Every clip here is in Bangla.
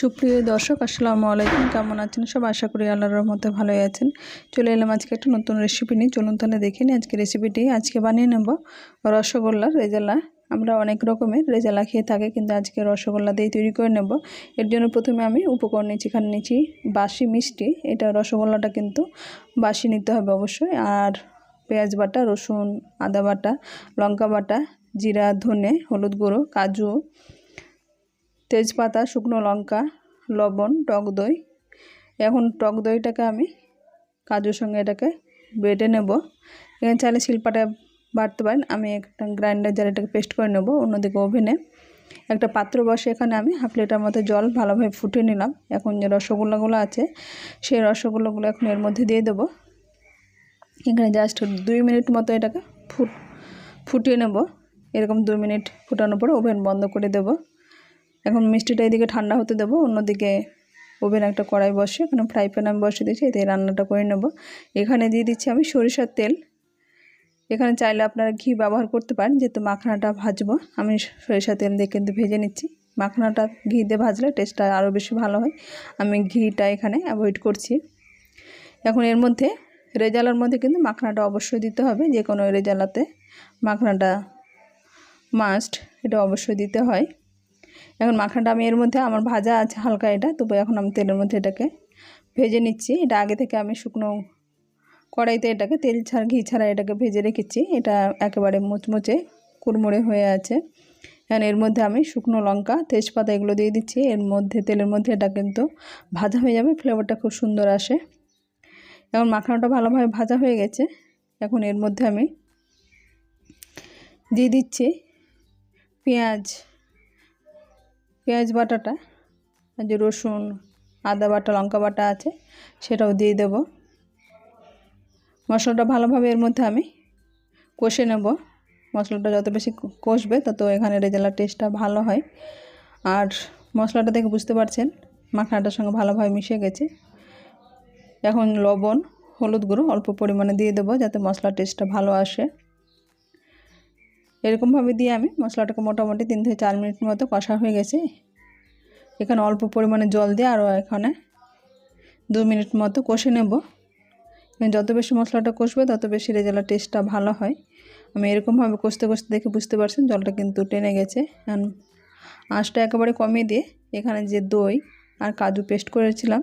সুপ্রিয় দর্শক, আসসালামু আলাইকুম। কেমন আছেন সব? আশা করি আল্লাহর রহমতে ভালোই আছেন। চলে এলাম আজকে একটা নতুন রেসিপি নিয়ে। চলুন তাহলে দেখে নিই আজকে রেসিপিটি আজকে বানিয়ে নেব রসগোল্লার রেজালা। আমরা অনেক রকমের রেজালা খেয়ে থাকি, কিন্তু আজকে রসগোল্লা দিয়ে তৈরি করে নেব। এর জন্য প্রথমে আমি উপকরণ নিচ্ছি এখানে নিচ্ছি বাসি মিষ্টি। এটা রসগোল্লাটা কিন্তু বাসি নিতে হবে অবশ্যই। আর পেঁয়াজ বাটা, রসুন, আদা বাটা, লঙ্কা বাটা, জিরা, ধনে, হলুদ গুঁড়ো, কাজু তেজপাতা, শুকনো লঙ্কা, লবণ, টক দই। এখন টক দইটাকে আমি কাজুর সঙ্গে এটাকে বেটে নেব। এখানে চাইলে শিলপাটা বাড়তে পারেন। আমি একটা গ্রাইন্ডার জার এটাকে পেস্ট করে নেব অন্যদিকে ওভেনে। একটা পাত্র বসে এখানে আমি হাফ লিটার মতো জল ভালোভাবে ফুটে নিলাম। এখন যে রসগোল্লাগুলো আছে, সেই রসগোল্লাগুলো এখন এর মধ্যে দিয়ে দেবো। এখানে জাস্ট দুই মিনিট মতো এটাকে ফুট, ফুটিয়ে নেব। এরকম দুই মিনিট ফুটানোর পরে ওভেন বন্ধ করে দেবো। এখন মিষ্টিটা এদিকে ঠান্ডা হতে দেবো, অন্যদিকে ওভেন একটা কড়াই বসে, এখানে ফ্রাই প্যান আমি বসে দিয়েছি, এতে রান্নাটা করে নেব। এখানে দিয়ে দিচ্ছি আমি সরিষার তেল। এখানে চাইলে আপনারা ঘি ব্যবহার করতে পারেন, যেহেতু মাখনাটা ভাজবো। আমি সরিষার তেল দিয়ে কিন্তু ভেজে নিচ্ছি। মাখনাটা ঘি দিয়ে ভাজলে টেস্টটা আরও বেশি ভালো হয়। আমি ঘিটা এখানে অ্যাভয়েড করছি। এখন এর মধ্যে রেজালার মধ্যে কিন্তু মাখনাটা অবশ্যই দিতে হবে যে কোনো রেজালাতে মাখনাটা মাস্ট এটা অবশ্যই দিতে হয়। এখন মাখানটা আমি এর মধ্যে, আমার ভাজা আছে হালকা এটা, তবু এখন আমি তেলের মধ্যে এটাকে ভেজে নিচ্ছি। এটা আগে থেকে আমি শুকনো কড়াইতে এটাকে তেল ছাড়া, ঘি ছাড়া এটাকে ভেজে রেখেছি। এটা একেবারে মুচমুচে কুড়মুড়ে হয়ে আছে। এখন এর মধ্যে আমি শুকনো লঙ্কা, তেজপাতা এগুলো দিয়ে দিচ্ছি। এর মধ্যে, তেলের মধ্যে এটা কিন্তু ভাজা হয়ে যাবে ফ্লেভারটা খুব সুন্দর আসে। এখন মাখানোটা ভালোভাবে ভাজা হয়ে গেছে। এখন এর মধ্যে আমি দিয়ে দিচ্ছি পেঁয়াজ। পেঁয়াজ বাটাটা যে রসুন, আদা বাটা, লঙ্কা বাটা আছে, সেটাও দিয়ে দেব। মশলাটা ভালোভাবে এর মধ্যে আমি কষে নেব। মশলাটা যত বেশি কষবে তত এখানে রেজালার টেস্টটা ভালো হয়। আর মশলাটা দেখে বুঝতে পারছেন, মাখানাটার সঙ্গে ভালোভাবে মিশে গেছে। এখন লবণ, হলুদ গুঁড়ো অল্প পরিমাণে দিয়ে দেবো যাতে মশলার টেস্টটা ভালো আসে। এরকমভাবে দিয়ে আমি মশলাটাকে মোটামুটি তিন থেকে চার মিনিট মতো কষা হয়ে গেছে। এখানে অল্প পরিমাণে জল দিয়ে আরও এখানে দু মিনিট মতো কষে নেব। যত বেশি মশলাটা কষবে, তত বেশি রেজালার টেস্টটা ভালো হয়। আমি এরকমভাবে কষতে কষতে দেখে বুঝতে পারছেন, জলটা কিন্তু টেনে গেছে। আঁচটা একেবারে কমিয়ে দিয়ে এখানে যে দই আর কাজু পেস্ট করেছিলাম,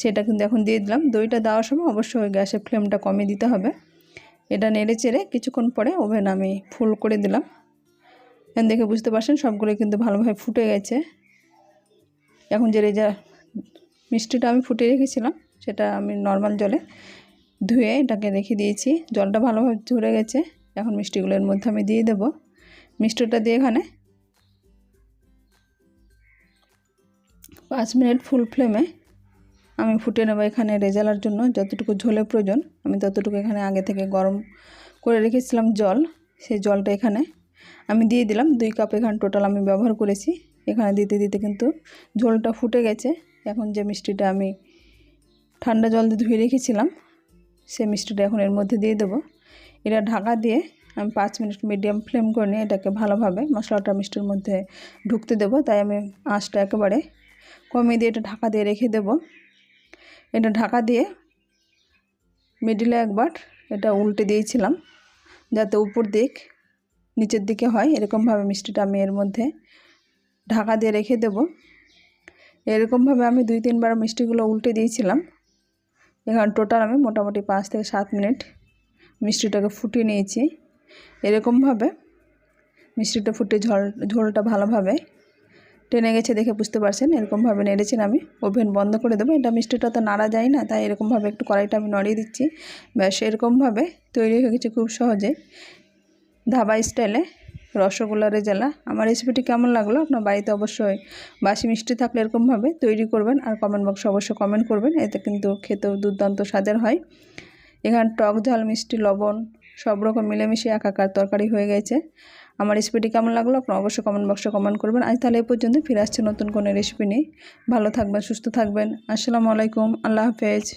সেটা কিন্তু এখন দিয়ে দিলাম। দইটা দেওয়ার সময় অবশ্যই গ্যাসের ফ্লেমটা কমিয়ে দিতে হবে। এটা নেড়ে চেড়ে কিছুক্ষণ পরে ওভেন আমি ফুল করে দিলাম। দেখে বুঝতে পারছেন সবগুলো কিন্তু ভালোভাবে ফুটে গেছে। এখন যে রেজা, মিষ্টিটা আমি ফুটে রেখেছিলাম, সেটা আমি নর্মাল জলে ধুয়ে এটাকে রেখে দিয়েছি। জলটা ভালোভাবে ঝরে গেছে, এখন মিষ্টিগুলোর মধ্যে আমি দিয়ে দেব। মিষ্টিটা দিয়ে এখানে পাঁচ মিনিট ফুল ফ্লেমে আমি ফুটে নেব এখানে রেজালার জন্য, যতটুকু ঝোলের প্রয়োজন, আমি ততটুকু এখানে আগে থেকে গরম করে রেখেছিলাম জল। সেই জলটা এখানে আমি দিয়ে দিলাম, দুই কাপ এখানে টোটাল আমি ব্যবহার করেছি। এখানে দিতে দিতে কিন্তু ঝোলটা ফুটে গেছে। এখন যে মিষ্টিটা আমি ঠান্ডা জল দিয়ে ধুয়ে রেখেছিলাম সেই মিষ্টিটা এখন এর মধ্যে দিয়ে দেবো। এটা ঢাকা দিয়ে আমি পাঁচ মিনিট মিডিয়াম ফ্লেম করে নিয়ে এটাকে ভালোভাবে মশলাটা মিষ্টির মধ্যে ঢুকতে দেবো। তাই আমি আঁচটা একেবারে কমিয়ে দিয়ে এটা ঢাকা দিয়ে রেখে দেবো। এটা ঢাকা দিয়ে মিডিলে একবার এটা উল্টে দিয়েছিলাম, যাতে উপর দিক নিচের দিকে হয়। এরকমভাবে মিষ্টিটা আমি এর মধ্যে ঢাকা দিয়ে রেখে দেব। এরকমভাবে আমি দুই তিনবার মিষ্টিগুলো উল্টে দিয়েছিলাম। এখানে টোটাল আমি মোটামুটি পাঁচ থেকে সাত মিনিট মিষ্টিটাকে ফুটিয়ে নিয়েছি। এরকমভাবে মিষ্টিটা ফুটে ঝোল, ঝোলটা ভালোভাবে টেনে গেছে দেখে বুঝতে পারছেন। এরকমভাবে নেড়েছেন আমি ওভেন বন্ধ করে দেবো। এটা মিষ্টিটা তো নাড়া যায় না, তাই এরকমভাবে একটু কড়াইটা আমি নড়িয়ে দিচ্ছি। ব্যাস, এরকমভাবে তৈরি হয়ে গেছে খুব সহজে। ধাবা স্টাইলে রসগোল্লার রেজালা আমার রেসিপিটি কেমন লাগল? আপনার বাড়িতে অবশ্যই বাসি মিষ্টি থাকলে এরকমভাবে তৈরি করবেন আর কমেন্ট বক্সে অবশ্যই কমেন্ট করবেন। এতে কিন্তু খেতেও দুর্দান্ত স্বাদের হয়। এখানে টক ঝাল, মিষ্টি, লবণ সব রকম মিলেমিশে একাকার তরকারি হয়ে গেছে। আমার রেসিপিটি কেমন লাগল? আপনার অবশ্যই কমেন্ট বক্সে কমেন্ট করবেন। আজ তাহলে এ পর্যন্ত ফিরে আসছে নতুন কোনো রেসিপি নিয়ে। ভালো থাকবেন, সুস্থ থাকবেন। আসসালামু আলাইকুম। আল্লাহ হাফেজ।